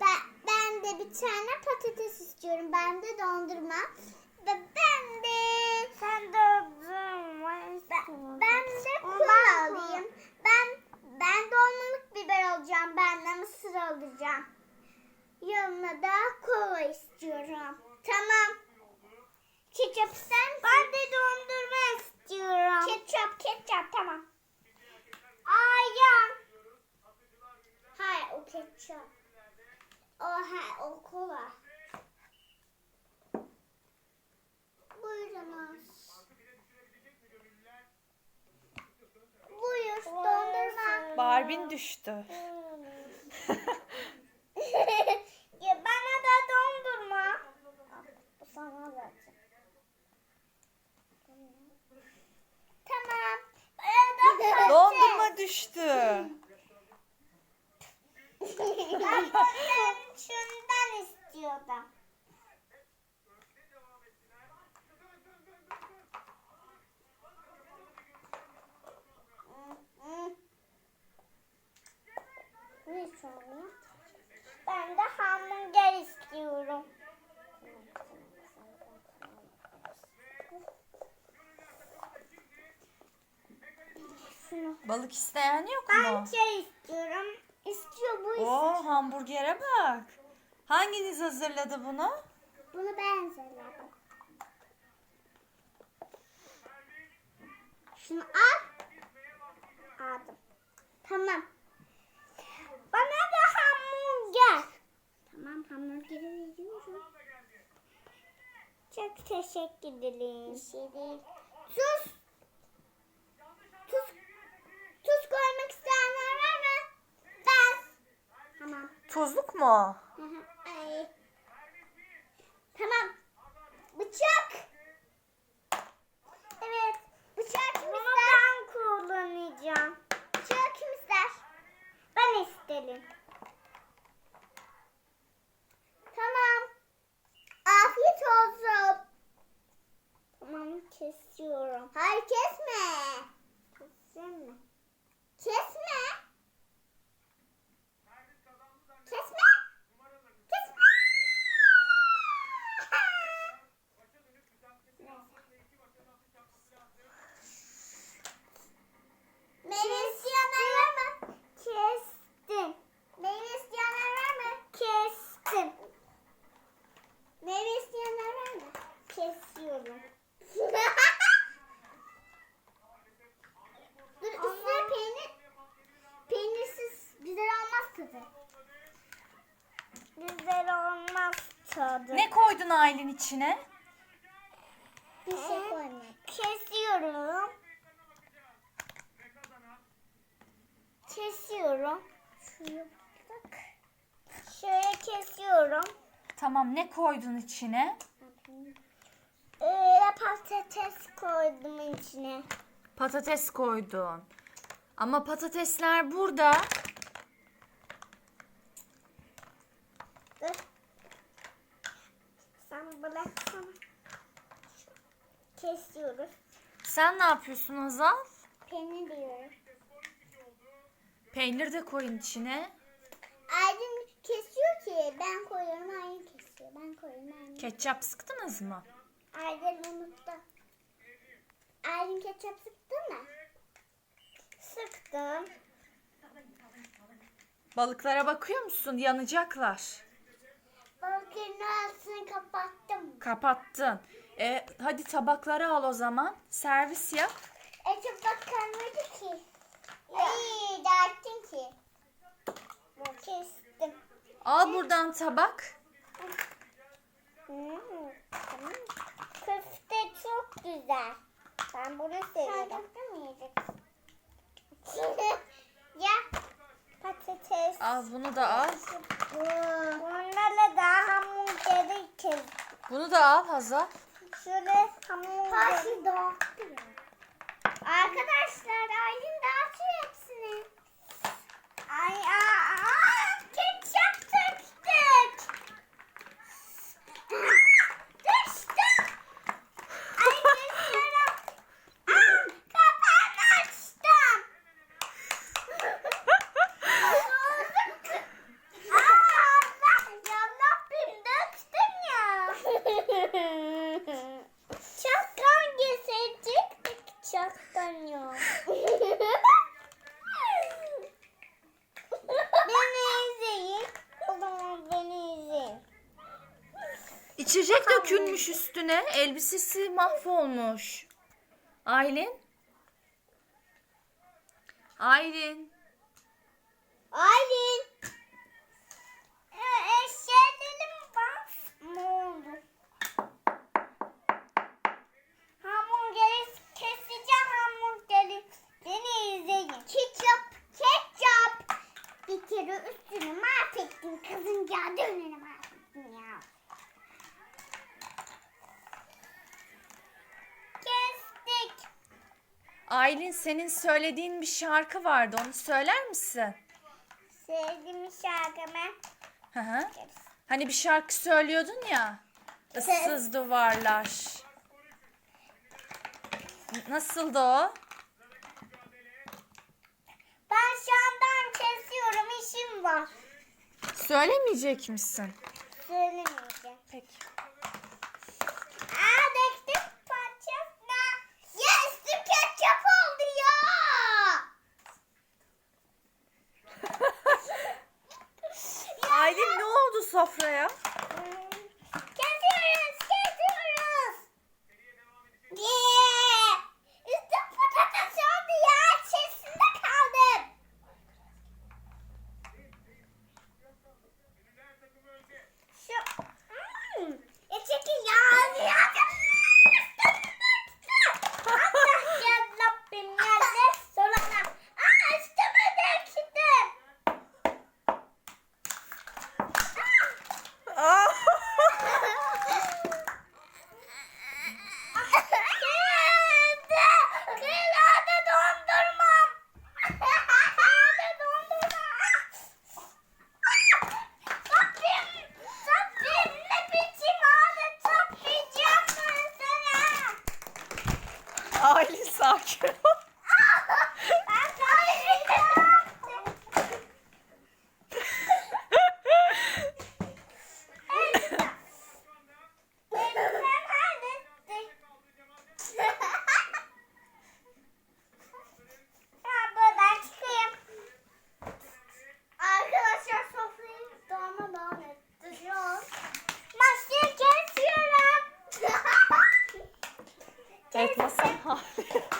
Ben, ben de bir tane patates istiyorum. Ben de dondurma. Ve ben de... Sen dondurma Ben, ben de kola alayım. Ben ben dolmalık biber alacağım. Ben de mısır alacağım. Yanına da kola istiyorum. Tamam. Ketçap ister misin? Ben de dondurma istiyorum. Ketçap, ketçap tamam. Ayran. Hayır o ketçap. O ha o kola. Buyurunuz. Buyur dondurma. Barbin düştü. ya bana da dondurma. Bu sana vereceğim. Tamam. Bana da. Dondurma düştü. Ben şundan istiyordum. Ne sonra? Ben de hamburger istiyorum. Balık isteyen yok Ben mu? şey istiyorum. İstiyor bu istiyor. Oo hamburgere bak. Hanginiz hazırladı bunu? Bunu ben hazırladım. Şunu al. Aldım. Tamam. Bana da hamburger. Tamam hamburgeri veriyorum. Çok teşekkür ederim. Bir şey değil. Tuz. Tuz. Tuz koymak isteyenler var mı? Ben. Tamam. Tuzluk mu? Hı hı, Ay. Tamam. Bıçak. Evet. Bıçak kim Bunu ister? ben kullanacağım. Bıçak kim ister? Ben isterim. Tamam. Afiyet olsun. Tamam kesiyorum. Hayır kesme. Keseyim mi? Kesme. Kesme. Kesme. Meyve isteyenler var mı? Kestim. Meyve isteyenler var mı? Kestim. Meyve isteyenler var mı? Kesiyorum. Dur üstüne peynir. Peynirsiz güzel olmaz tadı. Güzel tadı. Ne koydun Aylin içine? Bir şey koyma. Kesiyorum. Kesiyorum. Şunu bak. Şöyle kesiyorum. Tamam ne koydun içine? Ee, patates koydum içine. Patates koydun. Ama patatesler burada. Sen ne yapıyorsun Hazal? Peynir diyorum. Peynir de koyun içine. Aydın kesiyor ki ben koyuyorum Aydın kesiyor. Ben koyuyorum Aydın. Ketçap sıktınız mı? Aydın unuttu. Aydın ketçap sıktın mı? Sıktım. Balıklara bakıyor musun? Yanacaklar. Balıkların ağzını kapattım. Kapattın. E, hadi tabakları al o zaman. Servis yap. E tabak kalmadı ki. Ay dağıttın ki. Kestim. Al buradan tabak. Hmm, tamam. Köfte çok güzel. Ben bunu seviyorum. Sardakta mı yiyeceksin? Ya patates. Al bunu da al. Bunlarla da hamburgeri kes. Bunu da al Hazal. Şöyle dağıttı ya. Arkadaşlar Aylin dağıtıyor hepsini. Ay aa, İçecek dökülmüş üstüne. Elbisesi mahvolmuş. Aylin. Aylin. Aylin senin söylediğin bir şarkı vardı. Onu söyler misin? Sevdiğim şarkımı. Hı hı. Hani bir şarkı söylüyordun ya. Issız duvarlar. Nasıldı o? Ben şu an ben kesiyorum işim var. Söylemeyecek misin? Söylemeyeceğim. Peki. Evet masa.